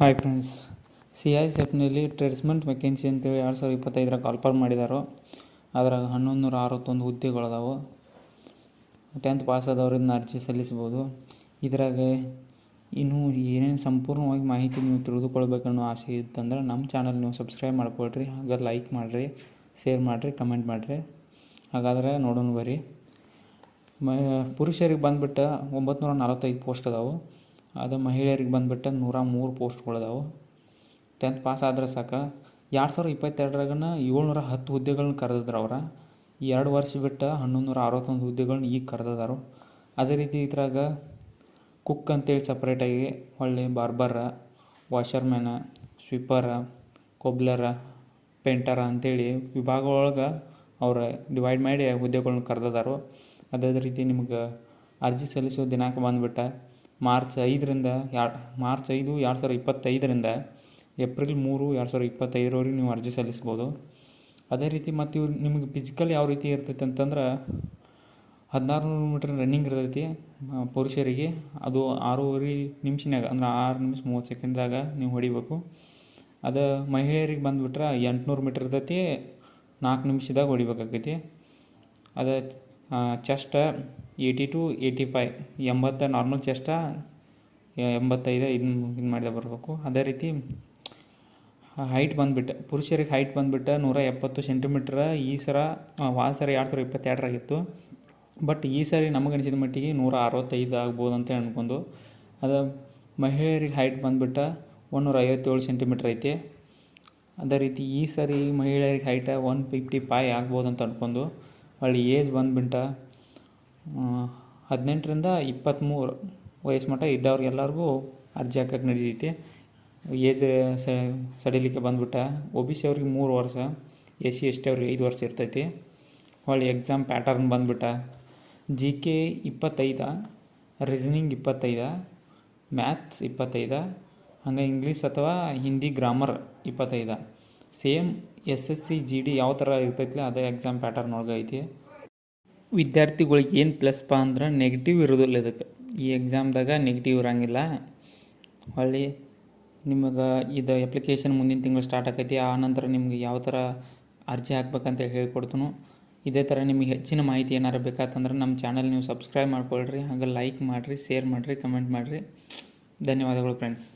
Hi friends C I ಸೆಫ್ನಲ್ಲಿ tradesmen vacancy ಅಂತೇಳಿ ಎರಡು ಸಾವಿರದ ಇಪ್ಪತ್ತೈದರ ಕಾಲ್ಫರ್ ಮಾಡಿದಾರೋ. ಅದ್ರಾಗ ಹನ್ನೊಂದು ನೂರ ಅರವತ್ತೊಂದು ಹುದ್ದೆಗಳದಾವು. ಟೆಂತ್ ಪಾಸ್ ಆದವರಿಂದ ಅರ್ಜಿ ಸಲ್ಲಿಸ್ಬೋದು ಇದ್ರಾಗ ಇನ್ನೂ ಏನೇನು ಸಂಪೂರ್ಣವಾಗಿ ಮಾಹಿತಿ ನೀವು ತಿಳಿದುಕೊಳ್ಬೇಕನ್ನೋ ಆಸೆ ಇತ್ತಂದ್ರೆ ನಮ್ಮ ಚಾನಲ್ ನೀವು ಸಬ್ಸ್ಕ್ರೈಬ್ ಮಾಡ್ಕೊಳ್ರಿ, ಹಾಗೆ ಲೈಕ್ ಮಾಡಿರಿ ಶೇರ್ ಮಾಡಿರಿ ಕಮೆಂಟ್ ಮಾಡಿರಿ. ಹಾಗಾದ್ರೆ ನೋಡೋಣ ಬರ್ರಿ ಮ, ಪುರುಷರಿಗೆ ಬಂದುಬಿಟ್ಟು ಒಂಬತ್ತು ನೂರ ನಲವತ್ತೈದು ಪೋಸ್ಟ್ ಅದಾವೆ. ಅದು ಮಹಿಳೆಯರಿಗೆ ಬಂದುಬಿಟ್ಟು ನೂರ ಮೂರು ಪೋಸ್ಟ್ಗಳದಾವೆ ಟೆಂತ್ ಪಾಸ್ ಆದ್ರೆ ಸಾಕು. ಎರಡು ಸಾವಿರ ಇಪ್ಪತ್ತೆರಡರಾಗನ ಏಳ್ನೂರ ಹತ್ತು ಹುದ್ದೆಗಳನ್ನ ಕರೆದಿದ್ರು ಅವ್ರು. ಎರಡು ವರ್ಷ ಬಿಟ್ಟು ಹನ್ನೊಂದು ನೂರ ಅರವತ್ತೊಂದು ಹುದ್ದೆಗಳನ್ನ ಈಗ ಕರೆದಿದಾರು. ಅದೇ ರೀತಿ ಇದ್ರಾಗ ಕುಕ್ ಅಂತೇಳಿ ಸಪ್ರೇಟಾಗಿ ಹೊಳ್ಳಿ ಬಾರ್ಬರ ವಾಷರ್ಮ್ಯಾನ ಸ್ವೀಪರ ಕೊಬ್ಲರ ಪೇಂಟರ ಅಂತೇಳಿ ವಿಭಾಗದೊಳಗೆ ಅವ್ರು ಡಿವೈಡ್ ಮಾಡಿ ಹುದ್ದೆಗಳ್ನ ಕರೆದಿದಾರು. ಅದೇ ರೀತಿ ನಿಮ್ಗೆ ಅರ್ಜಿ ಸಲ್ಲಿಸೋ ದಿನಾಂಕ ಬಂದುಬಿಟ್ಟು ಮಾರ್ಚ್ ಐದರಿಂದ ಎರಡು ಮಾರ್ಚ್ ಐದು ಎರಡು ಸಾವಿರ ಇಪ್ಪತ್ತೈದರಿಂದ ಏಪ್ರಿಲ್ ಮೂರು ಎರಡು ಸಾವಿರ ಇಪ್ಪತ್ತೈದರವರೆಗೆ ನೀವು ಅರ್ಜಿ ಸಲ್ಲಿಸ್ಬೋದು. ಅದೇ ರೀತಿ ಮತ್ತು ಇವ್ರು ನಿಮಗೆ ಫಿಸಿಕಲ್ ಯಾವ ರೀತಿ ಇರ್ತೈತೆ ಅಂತಂದ್ರೆ ಹದಿನಾರು ನೂರು ಮೀಟ್ರ್ ರನ್ನಿಂಗ್ ಇರ್ತೈತಿ ಪುರುಷರಿಗೆ. ಅದು ಆರೂವರೆ ನಿಮಿಷನಾಗ ಅಂದ್ರೆ ಆರು ನಿಮಿಷ ಮೂವತ್ತು ಸೆಕೆಂಡ್ದಾಗ ನೀವು ಹೊಡಿಬೇಕು. ಅದು ಮಹಿಳೆಯರಿಗೆ ಬಂದುಬಿಟ್ರೆ ಎಂಟುನೂರು ಮೀಟ್ರ್ ಇರ್ತೈತಿ, ನಾಲ್ಕು ನಿಮಿಷದಾಗ ಹೊಡಿಬೇಕಾಗೈತಿ. ಅದು chest eighty two eighty five ಎಂಬತ್ತು ನಾರ್ಮಲ್ ಚೆಸ್ಟ ಎಂಬತ್ತೈದು ಇದು ಇದು ಮಾಡಿದೆ ಬರಬೇಕು. ಅದೇ ರೀತಿ ಹೈಟ್ ಬಂದುಬಿಟ್ಟು ಪುರುಷರಿಗೆ ಹೈಟ್ ಬಂದುಬಿಟ್ಟು ನೂರ ಎಪ್ಪತ್ತು ಸೆಂಟಿಮೀಟ್ರ್ ಈ ಸರ ವಾದ ಸರ ಎರಡು ಸಾವಿರ ಇಪ್ಪತ್ತೆರಡರಾಗಿತ್ತು ಬಟ್ ಈ ಸಾರಿ ನಮಗೆ ಅನಿಸಿದ ಮಟ್ಟಿಗೆ ನೂರ ಅರವತ್ತೈದು ಆಗ್ಬೋದು ಅಂತ ಅಂದ್ಕೊಂಡು ಅದು ಮಹಿಳೆಯರಿಗೆ ಹೈಟ್ ಬಂದುಬಿಟ್ಟು ಒಂದೂರ ಐವತ್ತೇಳು ಸೆಂಟಿಮೀಟ್ರ್ ಐತಿ. ಅದೇ ರೀತಿ ಈ ಸರಿ ಮಹಿಳೆಯರಿಗೆ ಹೈಟ ಒನ್ ಫಿಫ್ಟಿ ಫೈ ಆಗ್ಬೋದು ಅಂತ ಅಂದ್ಕೊಂಡು ಹೊಳ್ಳಿ ಏಜ್ ಬಂದುಬಿಟ್ಟು ಹದಿನೆಂಟರಿಂದ ಇಪ್ಪತ್ತ್ಮೂರು ವಯಸ್ಸು ಮಟ್ಟ ಇದ್ದವ್ರಿಗೆಲ್ಲರಿಗೂ ಅರ್ಜಿ ಹಾಕಕ್ಕೆ ನಡೀತೈತಿ. ಏಜ್ ಸಡಿಲಿಕ್ಕೆ ಬಂದ್ಬಿಟ್ಟು ಒ ಬಿ ಸಿ ಅವ್ರಿಗೆ ಮೂರು ವರ್ಷ ಎಸ್ ಸಿ, ಎಸ್ ಟಿ ಅವ್ರಿಗೆ ಐದು ವರ್ಷ ಇರ್ತೈತಿ. ಹೊಳ್ಳಿ ಎಕ್ಸಾಮ್ ಪ್ಯಾಟರ್ನ್ ಬಂದ್ಬಿಟ್ಟ. ಜಿ ಕೆ ಇಪ್ಪತ್ತೈದು ರೀಸನಿಂಗ್ ಇಪ್ಪತ್ತೈದು ಮ್ಯಾಥ್ಸ್ ಇಪ್ಪತ್ತೈದು, ಹಂಗೆ ಇಂಗ್ಲೀಷ್ ಅಥವಾ ಹಿಂದಿ ಗ್ರಾಮರ್ ಇಪ್ಪತ್ತೈದು. Same S S C G D ಯಾವ ಥರ ಇರ್ತೈತಿ ಅದೇ ಎಕ್ಸಾಮ್ ಪ್ಯಾಟರ್ನ್ ಒಳಗೆ ಐತಿ. ವಿದ್ಯಾರ್ಥಿಗಳಿಗೆ ಏನು ಪ್ಲಸ್ ಪಾ ಅಂದ್ರೆ ನೆಗೆಟಿವ್ ಇರೋದಿಲ್ಲ ಇದಕ್ಕೆ. ಈ ಎಕ್ಸಾಮ್ದಾಗ ನೆಗೆಟಿವ್ ಇರೋಂಗಿಲ್ಲ. ಹೊಳ್ಳಿ ನಿಮಗೆ ಇದು ಅಪ್ಲಿಕೇಶನ್ ಮುಂದಿನ ತಿಂಗಳು ಸ್ಟಾರ್ಟ್ ಆಕೈತಿ, ಆ ನಂತರ ನಿಮ್ಗೆ ಯಾವ ಥರ ಅರ್ಜಿ ಹಾಕ್ಬೇಕಂತ ಹೇಳ್ಕೊಡ್ತೀನಿ ಇದೇ ಥರ ನಿಮಗೆ ಹೆಚ್ಚಿನ ಮಾಹಿತಿ ಏನಾರು ಬೇಕಾತಂದ್ರೆ ನಮ್ಮ ಚಾನಲ್ ನೀವು ಸಬ್ಸ್ಕ್ರೈಬ್ ಮಾಡ್ಕೊಳ್ರಿ, ಹಾಗೆ ಲೈಕ್ ಮಾಡಿರಿ ಶೇರ್ ಮಾಡಿರಿ ಕಮೆಂಟ್ ಮಾಡಿರಿ. ಧನ್ಯವಾದಗಳು ಫ್ರೆಂಡ್ಸ್